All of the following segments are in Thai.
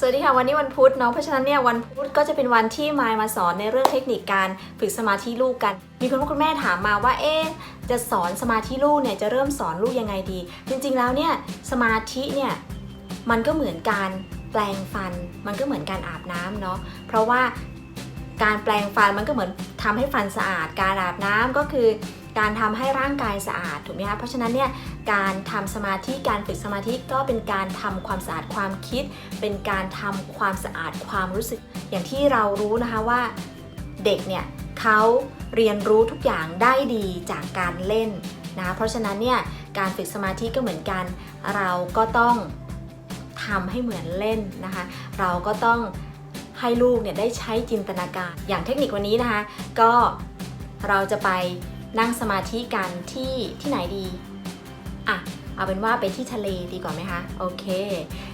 สวัสดีค่ะวันนี้วันพุธเนาะเพราะฉะนั้นเนี่ยวันพุธก็จะเป็นวันที่มายมาสอนในเรื่องเทคนิคการฝึกสมาธิลูกกัน มีคุณพ่อคุณแม่ถามมาว่าเอ๊ะจะสอนสมาธิลูกเนี่ยจะเริ่มสอนลูกยังไงดี จริงๆแล้วเนี่ยสมาธิเนี่ยมันก็เหมือนการแปลงฟัน มันก็เหมือนการอาบน้ำเนาะเพราะว่า การแปลงฟันมันก็เหมือนทำให้ฟันสะอาด การอาบน้ำก็คือ การทำให้ร่างกายสะอาดถูกไหมคะเพราะฉะนั้นเนี่ยการทำสมาธิการฝึกสมาธิก็เป็นการทำความสะอาดความคิด เป็นการทำความสะอาดความรู้สึก อย่างที่เรารู้นะคะว่าเด็กเนี่ยเขาเรียนรู้ทุกอย่างได้ดีจากการเล่นนะคะเพราะฉะนั้นเนี่ยการฝึกสมาธิก็เหมือนกัน เราก็ต้องทำให้เหมือนเล่นนะคะ เราก็ต้อง ให้ลูกเนี่ยได้ใช้จินตนาการ อย่างเทคนิควันนี้นะคะ ก็เราจะไปนั่งสมาธิกันที่ที่ไหนดีอะเอาเป็นว่าไปที่ทะเลดีกว่าไหมคะโอเค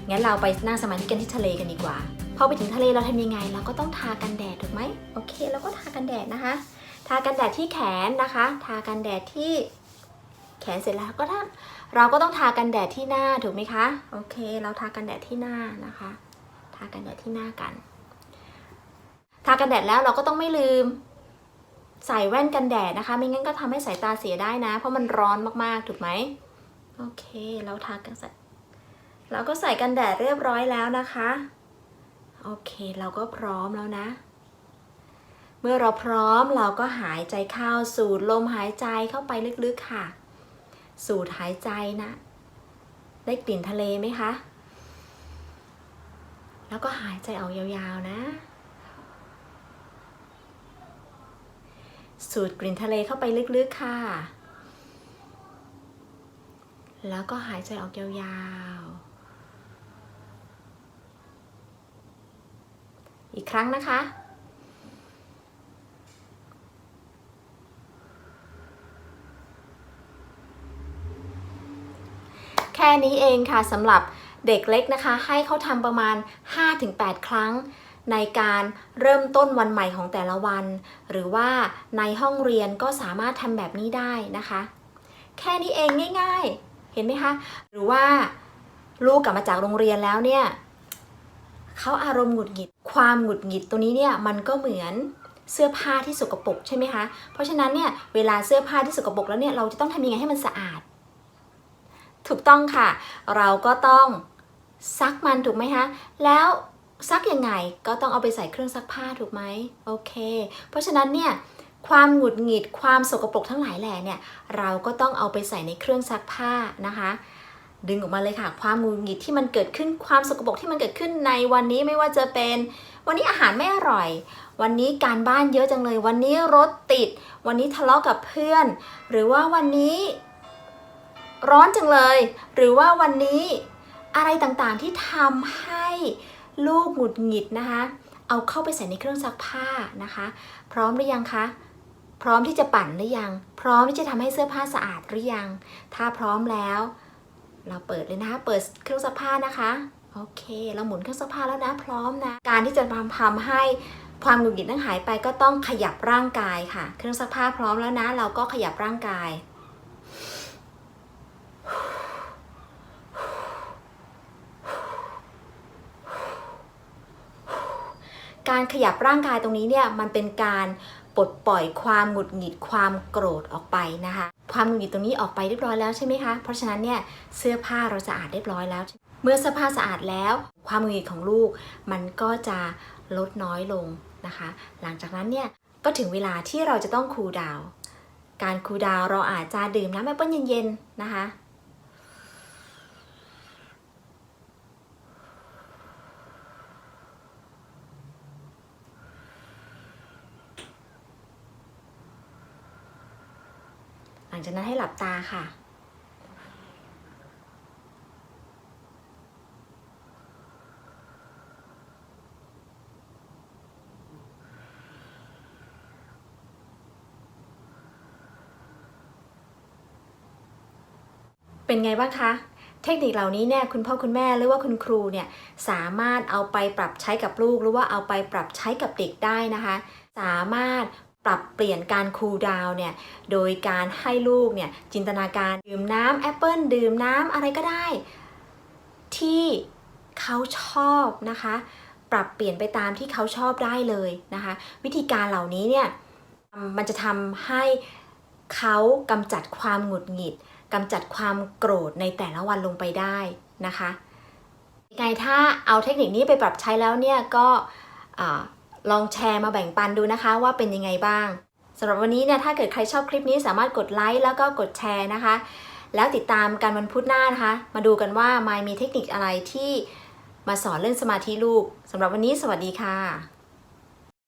งั้นเราไปนั่งสมาธิกันที่ทะเลกันดีกว่าพอไปถึงทะเลเราทำยังไง เราก็ต้องทากันแดดถูกไหมโอเคเราก็ทากันแดดนะคะ ทากันแดดที่แขนนะคะ ทากันแดดที่แขนเสร็จแล้วก็ถ้าเราก็ต้องทากันแดดที่หน้าถูกไหมคะ โอเค เราทากันแดดที่หน้านะคะ ทากันแดดที่หน้ากัน ทากันแดดแล้วเราก็ต้องไม่ลืม ใส่แว่นกันแดดนะคะ ไม่งั้นก็ทำให้สายตาเสียได้นะ เพราะมันร้อนมากๆ ถูกไหมโอเคเราทากันใส่เราก็ใส่กันแดดเรียบร้อยแล้วนะคะโอเคเราก็พร้อมแล้วนะ เมื่อเราพร้อมเราก็หายใจเข้าสูดลมหายใจเข้าไปลึกๆค่ะ สูดหายใจนะ ได้กลิ่นทะเลไหมคะ แล้วก็หายใจออกยาวๆนะ สูดกลิ่นทะเลเข้าไปลึกๆค่ะ แล้วก็หายใจออกยาวๆ อีกครั้งนะคะแค่นี้เองค่ะสำหรับเด็กเล็กนะคะ ให้เขาทำประมาณ 5-8 ครั้ง ในการเริ่มต้นวันใหม่ของแต่ละวัน หรือว่าในห้องเรียนก็สามารถทำแบบนี้ได้นะคะ แค่นี้เองง่าย ๆ เห็นไหมคะ หรือว่าลูกกลับมาจากโรงเรียนแล้วเนี่ยเขาอารมณ์หงุดหงิด ความหงุดหงิดตัวนี้เนี่ยมันก็เหมือนเสื้อผ้าที่สกปรกใช่ไหมคะ เพราะฉะนั้นเนี่ยเวลาเสื้อผ้าที่สกปรกแล้วเนี่ยเราจะต้องทำยังไงให้มันสะอาด ถูกต้องค่ะ เราก็ต้องซักมันถูกไหมคะ แล้ว ซักยังไงก็ต้องเอาไปใส่เครื่องซักผ้าถูกไหมโอเค เพราะฉะนั้นเนี่ยความหงุดหงิดความสกปรกทั้งหลายแหล่เนี่ยเราก็ต้องเอาไปใส่ในเครื่องซักผ้านะคะ ดึงออกมาเลยค่ะ ความหงุดหงิดที่มันเกิดขึ้นความสกปรกที่มันเกิดขึ้นในวันนี้ไม่ว่าจะเป็น วันนี้อาหารไม่อร่อย วันนี้การบ้านเยอะจังเลย วันนี้รถติด วันนี้ทะเลาะกับเพื่อน หรือว่าวันนี้ร้อนจังเลย หรือว่าวันนี้อะไรต่างๆที่ทำให้ ลูกหงุดหงิดนะคะ เอาเข้าไปใส่ในเครื่องซักผ้านะคะ พร้อมหรือยังคะ พร้อมที่จะปั่นหรือยัง พร้อมที่จะทำให้เสื้อผ้าสะอาดหรือยัง ถ้าพร้อมแล้ว เราเปิดเลยนะคะ เปิดเครื่องซักผ้านะคะโอเค เราหมุนเครื่องซักผ้าแล้วนะพร้อมนะ การที่จะทำทำให้ความหงุดหงิดนั้นหายไปก็ต้องขยับร่างกายค่ะ เครื่องซักผ้าพร้อมแล้วนะ เราก็ขยับร่างกาย การขยับร่างกายตรงนี้เนี่ยมันเป็นการปลดปล่อยความหงุดหงิดความโกรธออกไปนะคะ ความหงุดหงิดตรงนี้ออกไปเรียบร้อยแล้วใช่ไหมคะ เพราะฉะนั้นเนี่ยเสื้อผ้าเราสะอาดเรียบร้อยแล้ว เมื่อเสื้อผ้าสะอาดแล้ว ความหงุดหงิดของลูก มันก็จะลดน้อยลงนะคะ หลังจากนั้นเนี่ยก็ถึงเวลาที่เราจะต้องคูลดาว การคูลดาวเราอาจจะดื่มน้ำแอปเปิ้ลเย็นๆนะคะ ลังจากนั้นให้หลับตาค่ะ เป็นไงบ้างคะเทคนิคเหล่านี้เนี่ยคุณพ่อคุณแม่หรือว่าคุณครูเนี่ยสามารถเอาไปปรับใช้กับลูก หรือว่าเอาไปปรับใช้กับเด็กได้นะคะ สามารถ ปรับเปลี่ยนการคูลดาวน์เนี่ย โดยการให้ลูกเนี่ยจินตนาการดื่มน้ำแอปเปิลดื่มน้ำอะไรก็ได้ ที่เขาชอบนะคะ ปรับเปลี่ยนไปตามที่เขาชอบได้เลยนะคะ วิธีการเหล่านี้เนี่ยมันจะทำให้เขากำจัดความหงุดหงิดกำจัดความโกรธในแต่ละวันลงไปได้นะคะยังไงถ้าเอาเทคนิคนี้ไปปรับใช้แล้วเนี่ยก็ ลองแชร์มาแบ่งปันดูนะคะว่าเป็นยังไงบ้างสำหรับวันนี้เนี่ยถ้าเกิดใครชอบคลิปนี้สามารถกดไลค์แล้วก็กดแชร์นะคะ แล้วติดตามกันวันพุธหน้านะคะ มาดูกันว่ามายมีเทคนิคอะไรที่มาสอนเรื่องสมาธิลูกสำหรับวันนี้สวัสดีค่ะ